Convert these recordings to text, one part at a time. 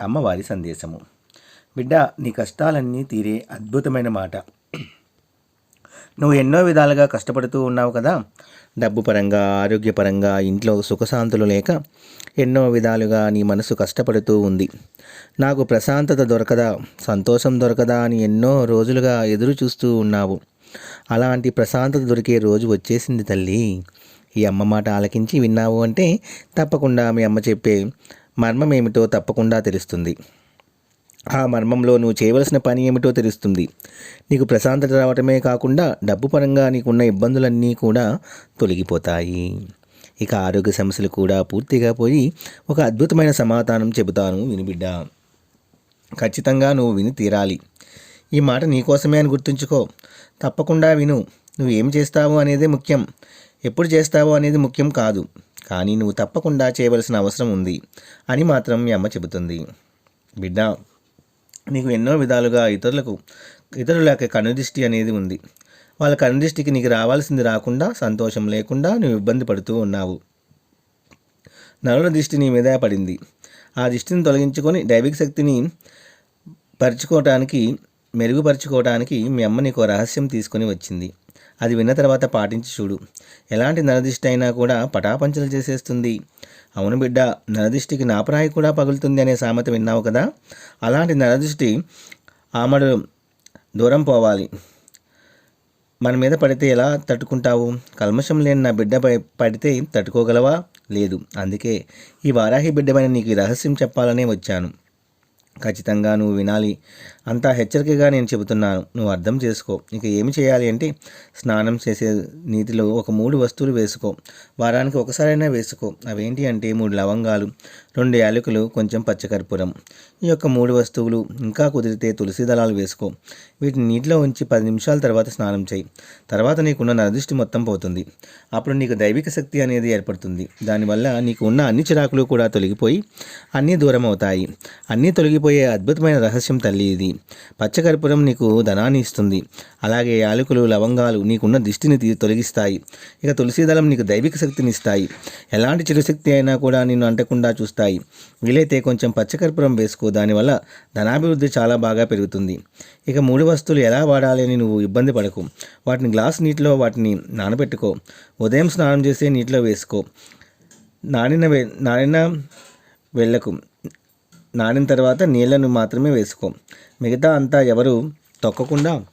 అమ్మవారి సందేశము. బిడ్డ నీ కష్టాలన్నీ తీరే అద్భుతమైన మాట. నువ్వు ఎన్నో విధాలుగా కష్టపడుతూ ఉన్నావు కదా. డబ్బు పరంగా ఆరోగ్యపరంగా ఇంట్లో సుఖశాంతులు లేక ఎన్నో విధాలుగా నీ మనసు కష్టపడుతూ ఉంది. నాకు ప్రశాంతత దొరకదా సంతోషం దొరకదా అని ఎన్నో రోజులుగా ఎదురు చూస్తూ ఉన్నావు. అలాంటి ప్రశాంతత దొరికే రోజు వచ్చేసింది తల్లి. ఈ అమ్మ మాట ఆలకించి విన్నావు అంటే తప్పకుండా మీ అమ్మ చెప్పే మర్మం ఏమిటో తప్పకుండా తెలుస్తుంది. ఆ మర్మంలో నువ్వు చేయవలసిన పని ఏమిటో తెలుస్తుంది. నీకు ప్రశాంతత రావటమే కాకుండా డబ్బు పరంగా నీకున్న ఇబ్బందులన్నీ కూడా తొలగిపోతాయి. ఇక ఆరోగ్య సమస్యలు కూడా పూర్తిగా పోయి ఒక అద్భుతమైన సమాధానం చెబుతాను వినిబిడ్డ. ఖచ్చితంగా నువ్వు విని తీరాలి. ఈ మాట నీకోసమే అని గుర్తుంచుకో. తప్పకుండా విను. నువ్వు ఏం చేస్తావు అనేదే ముఖ్యం. ఎప్పుడు చేస్తావు అనేది ముఖ్యం కాదు. కానీ నువ్వు తప్పకుండా చేయవలసిన అవసరం ఉంది అని మాత్రం మీ అమ్మ చెబుతుంది. బిడ్డ నీకు ఎన్నో విధాలుగా ఇతరులకు ఇతరుల యొక్క కనుదృష్టి అనేది ఉంది. వాళ్ళ కనుదృష్టికి నీకు రావాల్సింది రాకుండా సంతోషం లేకుండా నువ్వు ఇబ్బంది పడుతూ ఉన్నావు. నరుల దృష్టి నీ మీద పడింది. ఆ దృష్టిని తొలగించుకొని దైవిక శక్తిని పరుచుకోవటానికి మెరుగుపరుచుకోవడానికి మీ అమ్మ నీకు రహస్యం తీసుకొని వచ్చింది. అది విన్న తర్వాత పాటించి చూడు. ఎలాంటి నరదిష్టి అయినా కూడా పటాపంచలు చేసేస్తుంది. అవును బిడ్డ నరదిష్టికి నాపరాయి కూడా పగులుతుంది అనే సామెత విన్నావు కదా? అలాంటి నరదిష్టి ఆమడు దూరం పోవాలి. మన మీద పడితే ఎలా తట్టుకుంటావు? కల్మషం లేని నా బిడ్డ పడితే తట్టుకోగలవా? లేదు. అందుకే ఈ వారాహి బిడ్డమైన నీకు రహస్యం చెప్పాలనే వచ్చాను. ఖచ్చితంగా నువ్వు వినాలి. అంతా హెచ్చరికగా నేను చెబుతున్నాను. నువ్వు అర్థం చేసుకో. ఇక ఏమి చేయాలి అంటే స్నానం చేసే నీటిలో ఒక మూడు వస్తువులు వేసుకో. వారానికి ఒకసారైనా వేసుకో. అవేంటి అంటే మూడు లవంగాలు రెండు యాలకులు కొంచెం పచ్చకర్పూరం ఈ యొక్క మూడు వస్తువులు ఇంకా కుదిరితే తులసి దళాలు వేసుకో. వీటిని నీటిలో ఉంచి పది నిమిషాల తర్వాత స్నానం చేయి. తర్వాత నీకున్న నరదృష్టి మొత్తం పోతుంది. అప్పుడు నీకు దైవిక శక్తి అనేది ఏర్పడుతుంది. దానివల్ల నీకు ఉన్న అన్ని చిరాకులు కూడా తొలగిపోయి అన్నీ దూరం అవుతాయి. అన్నీ తొలగిపోయే అద్భుతమైన రహస్యం తల్లి ఇది. పచ్చకర్పూరం నీకు ధనాన్ని ఇస్తుంది. అలాగే యాలకులు లవంగాలు నీకున్న దిష్టిని తొలగిస్తాయి. ఇక తులసి దళం నీకు దైవిక శక్తిని ఇస్తాయి. ఎలాంటి చిరుశక్తి అయినా కూడా నిన్ను అంటకుండా చూస్తాయి. వీలైతే కొంచెం పచ్చకర్పూరం వేసుకో. దానివల్ల ధనాభివృద్ధి చాలా బాగా పెరుగుతుంది. ఇక మూడు వస్తువులు ఎలా వాడాలి అని నువ్వు ఇబ్బంది పడకు. వాటిని గ్లాస్ నీటిలో వాటిని నానబెట్టుకో. ఉదయం స్నానం చేసే నీటిలో వేసుకో. నానిన వే నానిన వెళ్ళకు. నానిన తర్వాత నీళ్ళను మాత్రమే వేసుకో. మిగతా అంతా ఎవరు తొక్కకుండా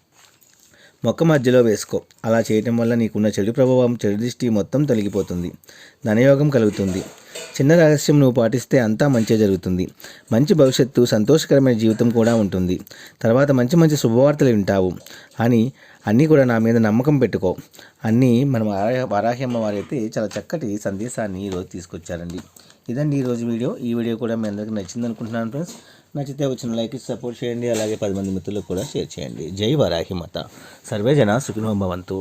మొక్క మధ్యలో వేసుకో. అలా చేయటం వల్ల నీకున్న చెడు ప్రభావం చెడు దృష్టి మొత్తం తొలగిపోతుంది. ధనయోగం కలుగుతుంది. చిన్న రహస్యం నువ్వు పాటిస్తే అంతా మంచి జరుగుతుంది. మంచి భవిష్యత్తు సంతోషకరమైన జీవితం కూడా ఉంటుంది. తర్వాత మంచి మంచి శుభవార్తలు వింటావు. అని అన్నీ కూడా నా మీద నమ్మకం పెట్టుకో. అన్నీ మన వారాహ్యమ్మ వారైతే చాలా చక్కటి సందేశాన్ని ఈరోజు తీసుకొచ్చారండి. ఇదండి ఈరోజు వీడియో. ఈ వీడియో కూడా మీ అందరికీ నచ్చింది అనుకుంటున్నాను ఫ్రెండ్స్. నచ్చితే వచ్చిన లైక్ సపోర్ట్ చేయండి. అలాగే పది మంది మిత్రులకు కూడా షేర్ చేయండి. జై వరాహి మాత. సర్వే జన సుఖినోభవంతు